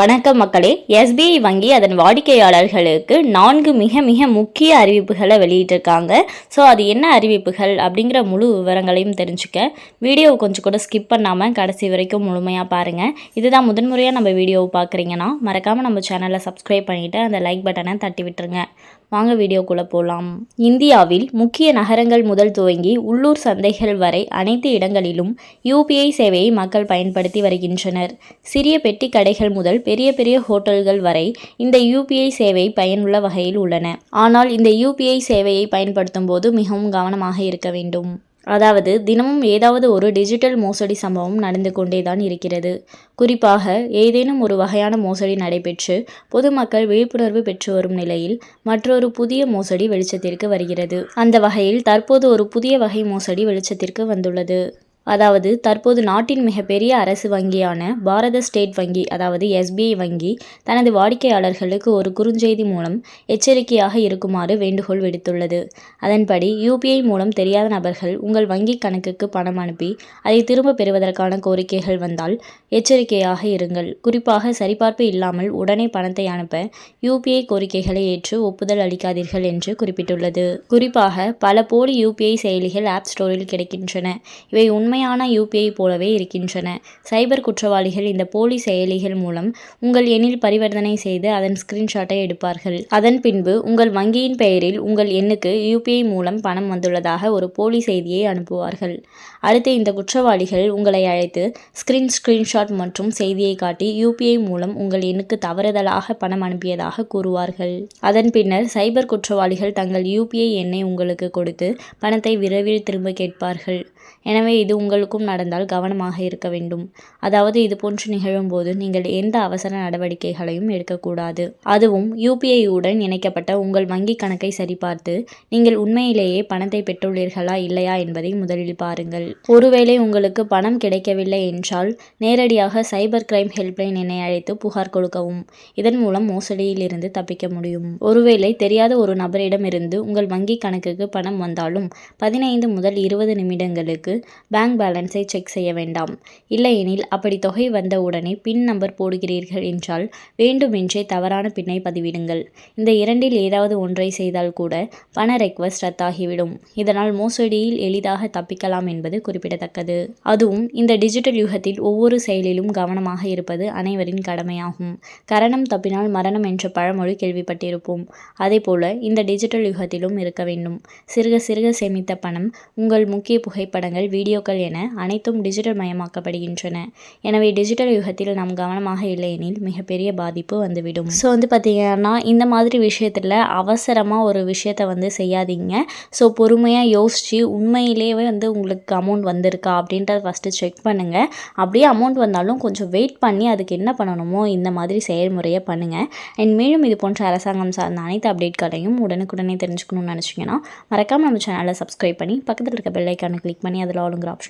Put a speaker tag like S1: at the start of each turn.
S1: வணக்கம் மக்களே. எஸ்பிஐ வங்கி அதன் வாடிக்கையாளர்களுக்கு நான்கு மிக மிக முக்கிய அறிவிப்புகளை வெளியிட்டிருக்காங்க. ஸோ அது என்ன அறிவிப்புகள் அப்படிங்கிற முழு விவரங்களையும் தெரிஞ்சுக்க. வீடியோவை கொஞ்சம் கூட ஸ்கிப் பண்ணாமல் கடைசி வரைக்கும் முழுமையாக பாருங்கள் இதுதான் முதன்முறையாக நம்ம வீடியோவை பார்க்குறீங்கன்னா மறக்காமல் நம்ம சேனலை சப்ஸ்கிரைப் பண்ணிவிட்டு அந்த லைக் பட்டனை தட்டி விட்டுருங்க. வாங்க வீடியோக்குள்ளே போகலாம் இந்தியாவில் முக்கிய நகரங்கள் முதல் துவங்கி உள்ளூர் சந்தைகள் வரை அனைத்து இடங்களிலும் யூபிஐ சேவையை மக்கள் பயன்படுத்தி வருகின்றனர். சிறிய பெட்டி கடைகள் முதல் பெரிய பெரிய ஹோட்டல்கள் வரை இந்த யூபிஐ சேவை பயனுள்ள வகையில் உள்ளன. ஆனால் இந்த யூபிஐ சேவையை பயன்படுத்தும் போது மிகவும் கவனமாக இருக்க வேண்டும். அதாவது தினமும் ஏதாவது ஒரு டிஜிட்டல் மோசடி சம்பவம் நடந்து கொண்டே தான் இருக்கிறது. குறிப்பாக ஏதேனும் ஒரு வகையான மோசடி நடைபெற்று பொதுமக்கள் விழிப்புணர்வு பெற்று வரும் நிலையில் மற்றொரு புதிய மோசடி வெளிச்சத்திற்கு வருகிறது. அந்த வகையில் தற்போது ஒரு புதிய வகை மோசடி வெளிச்சத்திற்கு வந்துள்ளது. அதாவது தற்போது நாட்டின் மிகப்பெரிய அரசு வங்கியான பாரத ஸ்டேட் வங்கி அதாவது எஸ்பிஐ வங்கி தனது வாடிக்கையாளர்களுக்கு ஒரு குறுஞ்செய்தி மூலம் எச்சரிக்கையாக இருக்குமாறு வேண்டுகோள் விடுத்துள்ளது. அதன்படி யூபிஐ மூலம் தெரியாத நபர்கள் உங்கள் வங்கி கணக்குக்கு பணம் அனுப்பி அதை திரும்ப பெறுவதற்கான கோரிக்கைகள் வந்தால் எச்சரிக்கையாக இருங்கள். குறிப்பாக சரிபார்ப்பு இல்லாமல் உடனே பணத்தை அனுப்ப யூபிஐ கோரிக்கைகளை ஏற்று ஒப்புதல் அளிக்காதீர்கள் என்று குறிப்பிட்டுள்ளது. குறிப்பாக பல போலி யூபிஐ செயலிகள் ஆப் ஸ்டோரில் கிடைக்கின்றன. இவை உண்மை உண்மையான யூபிஐ போலவே இருக்கின்றன. சைபர் குற்றவாளிகள் இந்த போலி செயலிகள் மூலம் உங்கள் எண்ணில் பரிவர்த்தனை செய்து அதன் ஸ்கிரீன்ஷாட்டை எடுப்பார்கள். அதன் பின்பு உங்கள் வங்கியின் பெயரில் உங்கள் எண்ணுக்கு யூபிஐ மூலம் பணம் வந்துள்ளதாக ஒரு போலி செய்தியை அனுப்புவார்கள். அடுத்து இந்த குற்றவாளிகள் உங்களை அழைத்து ஸ்கிரீன் ஸ்கிரீன்ஷாட் மற்றும் செய்தியை காட்டி யூபிஐ மூலம் உங்கள் எண்ணுக்கு தவறுதலாக பணம் அனுப்பியதாக கூறுவார்கள். அதன் பின்னர் சைபர் குற்றவாளிகள் தங்கள் யூபிஐ எண்ணை உங்களுக்கு கொடுத்து பணத்தை விரைவில் திரும்ப கேட்பார்கள். எனவே இது உங்களுக்கும் நடந்தால் கவனமாக இருக்க வேண்டும். அதாவது இது போன்று நிகழும்போது நீங்கள் எந்த அவசர நடவடிக்கைகளையும் எடுக்கக்கூடாது. அதுவும் யூபிஐ உடன் இணைக்கப்பட்ட உங்கள் வங்கி கணக்கை சரிபார்த்து நீங்கள் உண்மையிலேயே பணத்தை பெற்றுள்ளீர்களா இல்லையா என்பதை முதலில் பாருங்கள். ஒருவேளை உங்களுக்கு பணம் கிடைக்கவில்லை என்றால் நேரடியாக சைபர் கிரைம் ஹெல்ப்லைன் என்னை அழைத்து புகார் கொடுக்கவும். இதன் மூலம் மோசடியில் இருந்து தப்பிக்க முடியும். ஒருவேளை தெரியாத ஒரு நபரிடமிருந்து உங்கள் வங்கி கணக்குக்கு பணம் வந்தாலும் பதினைந்து முதல் இருபது நிமிடங்களுக்கு பேங்க் பேங்க் பேலன்ஸை செக் செய்ய வேண்டாம். இல்லையெனில் அப்படி தொகை வந்த உடனே பின் நம்பர் போடுகிறீர்கள் என்றால் வேண்டுமென்றே தவறான பின்னை பதிவிடுங்கள். இந்த இரண்டில் ஏதாவது ஒன்றை செய்தால் கூட பண ரெக்வஸ்ட் ரத்தாகிவிடும். இதனால் மோசடியில் எளிதாக தப்பிக்கலாம் என்பது குறிப்பிடத்தக்கது. அதுவும் இந்த டிஜிட்டல் யுகத்தில் ஒவ்வொரு செயலிலும் கவனமாக இருப்பது அனைவரின் கடமையாகும். கரணம் தப்பினால் மரணம் என்ற பழமொழி கேள்விப்பட்டிருப்போம். அதேபோல இந்த டிஜிட்டல் யுகத்திலும் இருக்க வேண்டும். சிறுக சிறுக சேமித்த பணம் உங்கள் முக்கிய புகைப்படங்கள் வீடியோக்கள் என அனைத்தும் டிஜிட்டல் மயமாக்கப்படுகின்றன. எனவே டிஜிட்டல் யுகத்தில் நாம் கவனமாக இல்லையெனில் மிகப்பெரிய பாதிப்பு வந்துவிடும். ஸோ வந்து பார்த்திங்கன்னா இந்த மாதிரி விஷயத்தில் அவசரமாக ஒரு விஷயத்தை வந்து செய்யாதீங்க. ஸோ பொறுமையாக யோசித்து உண்மையிலேயே வந்து உங்களுக்கு அமௌண்ட் வந்திருக்கா அப்படின்றத ஃபஸ்ட்டு செக் பண்ணுங்கள் அப்படியே அமௌண்ட் வந்தாலும் கொஞ்சம் வெயிட் பண்ணி அதுக்கு என்ன பண்ணணுமோ இந்த மாதிரி செயல்முறையை பண்ணுங்கள் அண்ட் மேலும் இது போன்ற அரசாங்கம் சார்ந்த அனைத்து அப்டேட்களையும் உடனுக்குடனே தெரிஞ்சுக்கணும்னு நினச்சிங்கன்னா மறக்காமல் நம்ம சேனலை சப்ஸ்கிரைப் பண்ணி பக்கத்தில் இருக்க பெல்லைக்கான கிளிக் பண்ணி அதில் ஆளுங்கிற ஆப்ஷன்